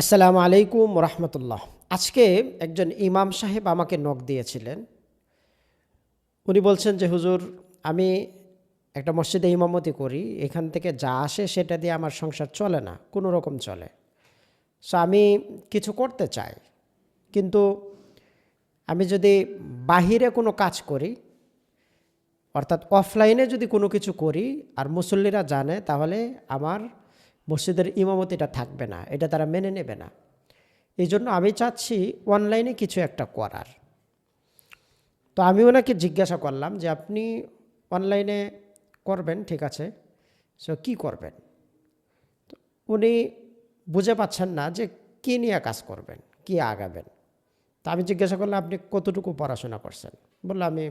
আসসালামু আলাইকুম রহমতুল্লাহ আজকে একজন ইমাম সাহেব আমাকে নখ দিয়েছিলেন। উনি বলছেন যে, হুজুর, আমি একটা মসজিদে ইমামতি করি, এখান থেকে যা আসে সেটা দিয়ে আমার সংসার চলে না, কোনো রকম চলে। সো আমি কিছু করতে চাই, কিন্তু আমি যদি বাহিরে কোনো কাজ করি, অর্থাৎ অফলাইনে যদি কোনো কিছু করি, আর মুসল্লিরা জানে, তাহলে আমার মসজিদের ইমামতিটা থাকবে না, এটা তারা মেনে নেবে না। এই জন্য আমি চাচ্ছি অনলাইনে কিছু একটা করার। তো আমি ওনাকে জিজ্ঞাসা করলাম যে, আপনি অনলাইনে করবেন, ঠিক আছে? সো কি করবেন? উনি বুঝে পাচ্ছেন না যে, কী নিয়ে কাজ করবেন? কি আগাবেন? তা আমি জিজ্ঞাসা করলাম, আপনি কতটুকু পড়াশোনা করছেন? বলল, আমি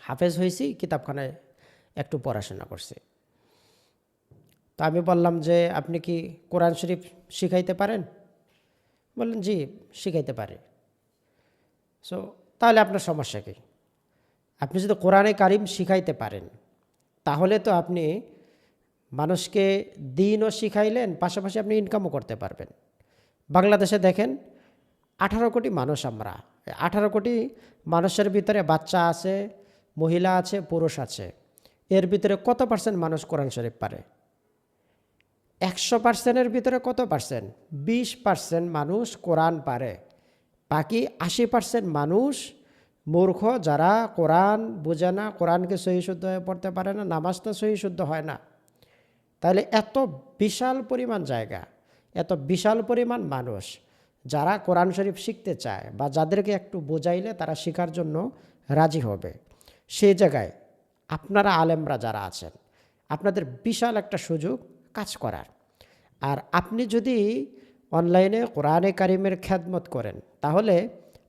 হাফেজ হয়েছি, কিতাবখানায় একটু পড়াশোনা করছি। তো আমি বললাম যে, আপনি কি কোরআন শরীফ শিখাইতে পারেন? বললেন, জি, শিখাইতে পারে। সো তাহলে আপনার সমস্যা কী? আপনি যদি কোরআনে কারিম শিখাইতে পারেন, তাহলে তো আপনি মানুষকে দিনও শিখাইলেন, পাশাপাশি আপনি ইনকামও করতে পারবেন। বাংলাদেশে দেখেন, আঠারো কোটি মানুষ আমরা। আঠারো কোটি মানুষের ভিতরে বাচ্চা আছে, মহিলা আছে, পুরুষ আছে। এর ভিতরে কত পার্সেন্ট মানুষ কোরআন শরীফ পারে? একশো পার্সেন্টের ভিতরে কত পার্সেন্ট? বিশ পার্সেন্ট মানুষ কোরআন পারে। বাকি আশি পার্সেন্ট মানুষ মূর্খ যারা কোরআন বোঝে না, কোরআনকে সহি শুদ্ধ হয়ে পড়তে পারে না নামাজটা সহি শুদ্ধ হয় না। তাহলে এত বিশাল পরিমাণ জায়গা, এত বিশাল পরিমাণ মানুষ যারা কোরআন শরীফ শিখতে চায় বা যাদেরকে একটু বোঝাইলে তারা শেখার জন্য রাজি হবে। সেই জায়গায় আপনারা আলেমরা যারা আছেন, আপনাদের বিশাল একটা সুযোগ কাজ করার। আর আপনি যদি অনলাইনে কোরআনে কারিমের খ্যাদমত করেন, তাহলে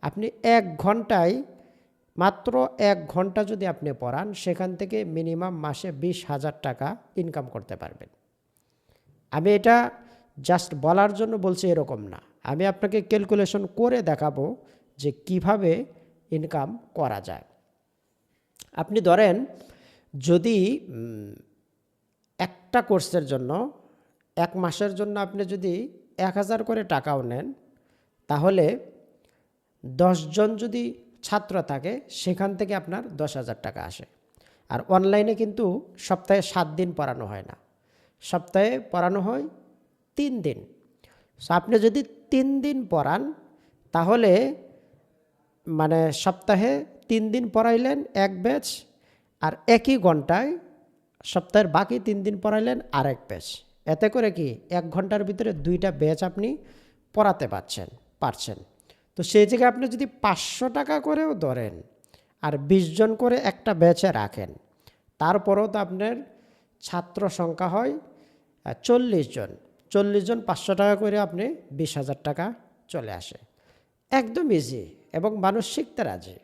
আপনি এক ঘন্টায় মাত্র এক ঘণ্টা যদি আপনি পড়ান, সেখান থেকে মিনিমাম মাসে বিশ হাজার টাকা ইনকাম করতে পারবেন। আমি এটা জাস্ট বলার জন্য বলছি এরকম না। আমি আপনাকে ক্যালকুলেশন করে দেখাবো যে কীভাবে ইনকাম করা যায়। আপনি ধরেন যদি একটা কোর্সের জন্য এক মাসের জন্য আপনি যদি এক হাজার করে টাকাও নেন, তাহলে দশজন যদি ছাত্র থাকে, সেখান থেকে আপনার দশ হাজার টাকা আসে। আর অনলাইনে কিন্তু সপ্তাহে সাত দিন পড়ানো হয় না। সপ্তাহে পড়ানো হয় তিন দিন। সো আপনি যদি তিন দিন পড়ান, তাহলে মানে সপ্তাহে তিন দিন পড়াইলেন এক ব্যাচ, আর একই ঘন্টায় সপ্তাহের বাকি তিন দিন পড়াইলেন আরেক ব্যাচ। এতে করে কি এক ঘণ্টার ভিতরে দুইটা ব্যাচ আপনি পড়াতে পারছেন পারছেন। তো সেই জায়গায় আপনি যদি পাঁচশো টাকা করেও ধরেন আর জন করে একটা ব্যাচে রাখেন, তারপরেও তো আপনার ছাত্র সংখ্যা হয় চল্লিশ জন। চল্লিশ জন পাঁচশো টাকা করে আপনি বিশ হাজার টাকা চলে আসে। একদম ইজি এবং মানুষ শিখতে রাজি।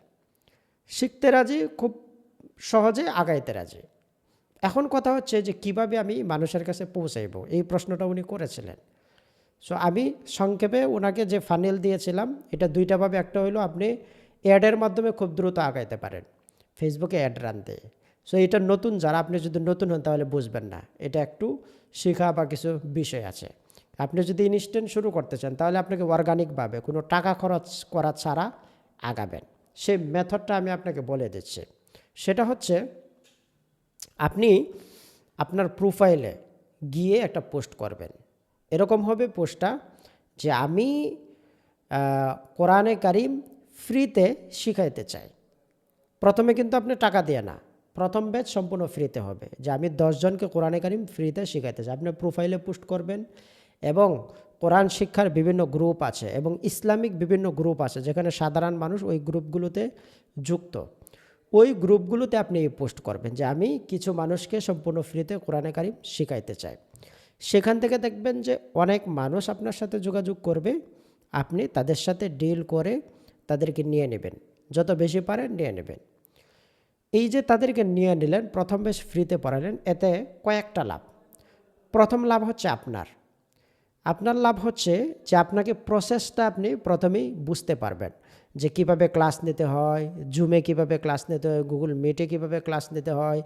শিখতে রাজি, খুব সহজে আগাইতে রাজি। এখন কথা হচ্ছে যে কীভাবে আমি মানুষের কাছে পৌঁছাইব? এই প্রশ্নটা উনি করেছিলেন। সো আমি সংক্ষেপে ওনাকে যে ফানেল দিয়েছিলাম, এটা দুইটাভাবে একটা হলো আপনি অ্যাডের মাধ্যমে খুব দ্রুত আগাইতে পারেন। ফেসবুকে অ্যাড রানতে সো এটা নতুন যারা, আপনি যদি নতুন হন তাহলে বুঝবেন না। এটা একটু শেখা বা কিছু বিষয় আছে। আপনি যদি ইনস্ট্যান্ট শুরু করতে চান, তাহলে আপনাকে অর্গানিকভাবে কোনো টাকা খরচ করা ছাড়া আগাবেন। সেই মেথডটা আমি আপনাকে বলে দিচ্ছি। সেটা হচ্ছে আপনি আপনার প্রোফাইলে গিয়ে একটা পোস্ট করবেন। এরকম হবে পোস্টটা যে আমি কোরআনে কারিম ফ্রিতে শিখাইতে চাই। প্রথমে কিন্তু আপনি টাকা দিয়ে না, প্রথম ব্যাচ সম্পূর্ণ ফ্রিতে হবে। যে আমি দশজনকে কোরআনে কারিম ফ্রিতে শিখাইতে চাই, আপনি প্রোফাইলে পোস্ট করবেন এবং কোরআন শিক্ষার বিভিন্ন গ্রুপ আছে এবং ইসলামিক বিভিন্ন গ্রুপ আছে যেখানে সাধারণ মানুষ ওই গ্রুপগুলোতে যুক্ত। ওই গ্রুপগুলোতে আপনি পোস্ট করবেন যে আমি কিছু মানুষকে সম্পূর্ণ ফ্রিতে কোরআনে কারিম শিখাইতে চাই। সেখান থেকে দেখবেন যে অনেক মানুষ আপনার সাথে যোগাযোগ করবে, আপনি তাদের সাথে ডিল করে তাদেরকে নিয়ে নেবেন। যত বেশি পারেন নিয়ে নেবেন। এই যে তাদেরকে নিয়ে নিলেন, প্রথম বেশ ফ্রিতে পড়ালেন, এতে কয়েকটা লাভ। প্রথম লাভ হচ্ছে আপনার। আপনার লাভ হচ্ছে যে আপনাকে প্রসেসটা আপনি প্রথমেই বুঝতে পারবেন। যে কীভাবে ক্লাস নিতে হয় জুমে কীভাবে ক্লাস নিতে হয় গুগল মিটে কীভাবে ক্লাস নিতে হয়,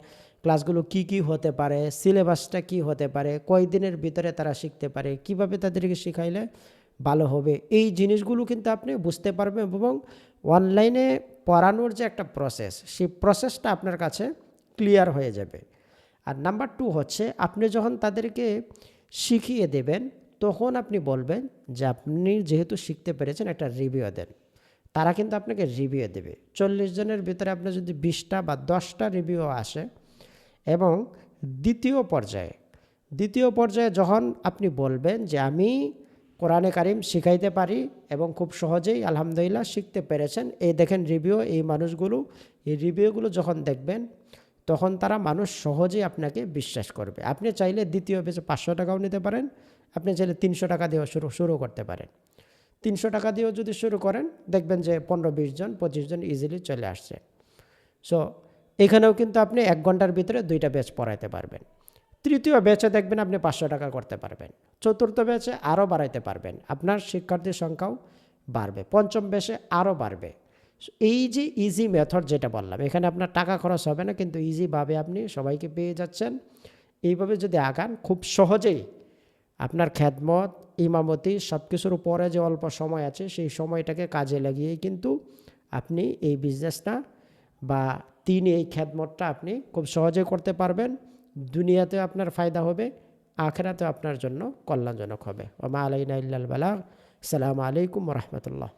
ক্লাসগুলো কি কি হতে পারে, সিলেবাসটা কি হতে পারে, কয়দিনের ভিতরে তারা শিখতে পারে, কীভাবে তাদেরকে শেখাইলে ভালো হবে, এই জিনিসগুলো কিন্তু আপনি বুঝতে পারবেন এবং অনলাইনে পড়ানোর যে একটা প্রসেস সেই প্রসেসটা আপনার কাছে ক্লিয়ার হয়ে যাবে। আর নাম্বার টু হচ্ছে, আপনি যখন তাদেরকে শিখিয়ে দেবেন, তখন আপনি বলবেন যে আপনি যেহেতু শিখতে পেরেছেন একটা রিভিউ দেন। তারা কিন্তু আপনাকে রিভিউ দেবে। চল্লিশ জনের ভিতরে আপনার যদি বিশটা বা দশটা রিভিউ আসে এবং দ্বিতীয় পর্যায়ে দ্বিতীয় পর্যায়ে যখন আপনি বলবেন যে আমি কোরআনে কারিম শিখাইতে পারি এবং খুব সহজেই আলহামদুলিল্লাহ শিখতে পেরেছেন, এই দেখেন রিভিউ এই মানুষগুলো, এই রিভিউগুলো যখন দেখবেন, তখন তারা মানুষ সহজেই আপনাকে বিশ্বাস করবে। আপনি চাইলে দ্বিতীয় বেচে পাঁচশো টাকাও নিতে পারেন, আপনি চাইলে তিনশো টাকা দিয়েও শুরু শুরু করতে পারেন। তিনশো টাকা দিয়েও যদি শুরু করেন, দেখবেন যে পনেরো, বিশ জন, পঁচিশ জন ইজিলি চলে আসছে। সো এখানেও কিন্তু আপনি এক ঘণ্টার ভিতরে দুইটা ব্যাচ পড়াইতে পারবেন। তৃতীয় ব্যাচে দেখবেন আপনি পাঁচশো টাকা করতে পারবেন। চতুর্থ ব্যাচে আরও বাড়াইতে পারবেন। আপনার শিক্ষার্থীর সংখ্যাও বাড়বে। পঞ্চম ব্যাচে আরও বাড়বে। এই যে ইজি মেথড যেটা বললাম, এখানে আপনার টাকা খরচ হবে না, কিন্তু ইজিভাবে আপনি সবাইকে পেয়ে যাচ্ছেন। এইভাবে যদি আগান, খুব সহজেই আপনার খ্যাতমত ইমামতি সব কিছুর পরে যে অল্প সময় আছে, সেই সময়টাকে কাজে লাগিয়েই কিন্তু আপনি এই বিজনেসটা বা তিনি এই খ্যাতমতটা আপনি খুব সহজে করতে পারবেন। দুনিয়াতে আপনার ফায়দা হবে আখেরাতে আপনার জন্য কল্যাণজনক হবে। ওমা আলাইনা ইল্লাল বালাগ। সালামু আলাইকুম রহমতুল্লাহ।